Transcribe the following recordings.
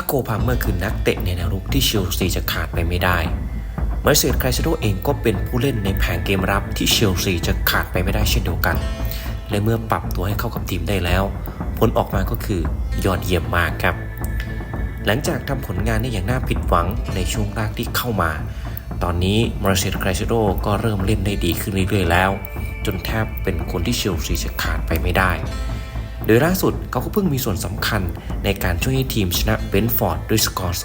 ถ้าโกพาเมอร์คือนักเตะในแนวรุกที่เชลซีจะขาดไปไม่ได้มาร์เซลไครเซโดเองก็เป็นผู้เล่นในแผงเกมรับที่เชลซีจะขาดไปไม่ได้เช่นเดียวกัน และเมื่อปรับตัวให้เข้ากับทีมได้แล้ว ผลออกมาก็คือยอดเยี่ยมมากครับ หลังจากทำผลงานได้อย่างน่าผิดหวังในช่วงแรกที่เข้ามา ตอนนี้มาร์เซลไครเซโดก็เริ่มเล่นได้ดีขึ้นเรื่อยๆแล้ว จนแทบเป็นคนที่เชลซีจะขาดไปไม่ได้ โดยล่าสุดเขาก็เพิ่งมีส่วนสำคัญในการช่วยให้ทีมชนะเบนฟอร์ดด้วยสกอร์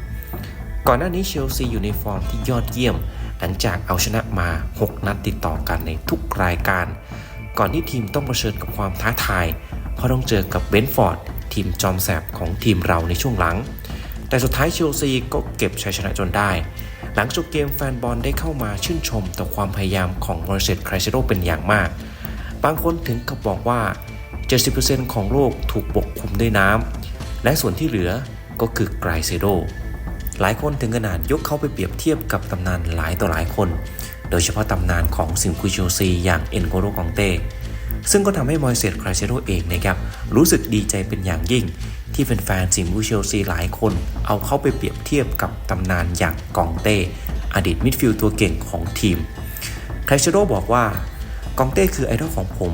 2-1 ก่อนหน้านี้เชลซีอยู่ในฟอร์มที่ยอดเยี่ยม หลังจากเอาชนะมา 6 นัดติดต่อกันในทุกรายการ ก่อนที่ทีมต้องเผชิญกับความท้าทาย เพราะต้องเจอกับเบนฟอร์ดทีมจอมแสบของทีมเราในช่วงหลัง แต่สุดท้ายเชลซีก็เก็บชัยชนะจนได้ หลังจบเกมแฟนบอลได้เข้ามาชื่นชมต่อความพยายามของมอร์เซตไครเซโดเป็นอย่างมาก บางคนถึงกับบอกว่า 70%ของโลกถูกปกคลุมด้วยน้ำ และส่วนที่เหลือก็คือไกรเซโด หลายคนถึงขนาดยกเขาไปเปรียบเทียบกับตำนานหลายต่อหลายคน โดยเฉพาะตำนานของซิมคุยเชลซีอย่างเอ็นโกโรกองเต้ ซึ่งก็ทำให้มอยเซตไครเซโดเองนะครับรู้สึกดีใจเป็นอย่างยิ่ง ที่แฟนๆซิมคุยเชลซีหลายคน เอาเขาไปเปรียบเทียบกับตำนานอย่างกองเต้ อดีตมิดฟิลด์ตัวเก่งของทีมไครเชโดบอกว่ากองเต้คือไอดอลของผม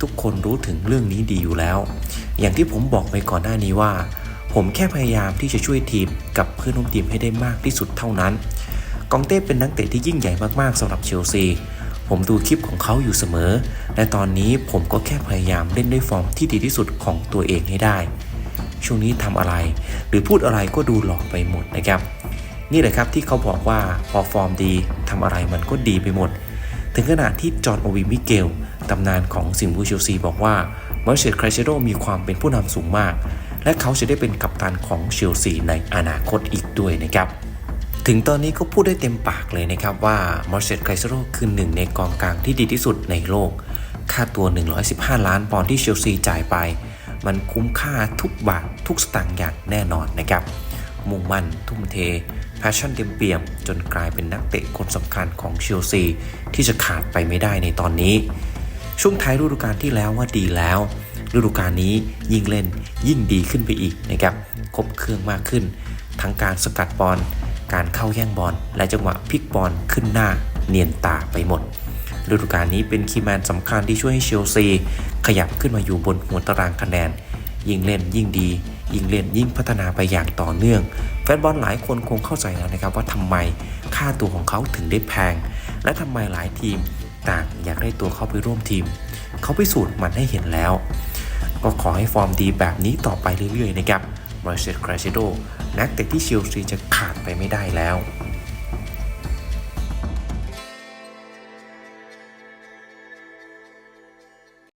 ทุกคนรู้ถึงเรื่องนี้ดีอยู่แล้ว อย่างที่ผมบอกไปก่อนหน้านี้ว่า ผมแค่พยายามที่จะช่วยทีมกับเพื่อนร่วมทีมให้ได้มากที่สุดเท่านั้น กองเต้เป็นนักเตะที่ยิ่งใหญ่มากๆสำหรับเชลซีผมดูคลิปของเขาอยู่เสมอ และตอนนี้ผมก็แค่พยายามเล่นด้วยฟอร์มที่ดีที่สุดของตัวเองให้ได้ ช่วงนี้ทำอะไร หรือพูดอะไรก็ดูหลอกไปหมดนะครับ นี่แหละครับที่เขาบอกว่าพอฟอร์มดีทำอะไรมันก็ดีไปหมด ถึงขนาดที่จอห์นโอวีมิเกล ตำนานของซิมบูเชลซีบอกว่ามาร์เชตไครเชโดมีความเป็นผู้นำสูงมาก และเขาจะได้เป็นกัปตันของเชลซีในอนาคตอีกด้วยนะครับถึงตอนนี้ก็พูดได้เต็มปากเลยนะครับว่ามาร์เชตไครเชโดคือหนึ่งในกองกลางที่ดีที่สุดในโลก ค่าตัว 115 ล้านปอนด์ที่เชลซีจ่ายไป มันคุ้มค่าทุกบาททุกสตางค์อย่างแน่นอนนะครับมุ่งมั่นทุ่มเทแพชชั่นเต็มเปี่ยม จนกลายเป็นนักเตะคนสำคัญของเชลซีที่จะขาดไปไม่ได้ในตอนนี้ ช่วงท้ายฤดูกาลที่แล้วว่าดีแล้ว ฤดูกาลนี้ยิ่งเล่นยิ่งดีขึ้นไปอีกนะครับครบเครื่องมากขึ้น ทั้งการสกัดบอลการเข้าแย่งบอลและจังหวะพลิกบอลขึ้นหน้าเนียนตาไปหมดฤดูกาลนี้เป็นคีย์แมนสำคัญที่ช่วยให้เชลซี ขยับขึ้นมาอยู่บนหัวตารางคะแนน ยิ่งเล่นยิ่งดี ยิ่งเล่นยิ่งพัฒนาไปอย่างต่อเนื่อง แฟนบอลหลายคนคงเข้าใจแล้วนะครับว่าทำไมค่าตัวของเขาถึงได้แพง และทำไมหลายทีม ต่างอยากได้ตัวเข้าไปร่วมทีม เขาพิสูจน์มันให้เห็นแล้ว ก็ขอให้ฟอร์มดีแบบนี้ต่อไปเรื่อยๆนะครับมาเชตคราเชโดนักเตะที่เชลซีจะขาดไปไม่ได้แล้ว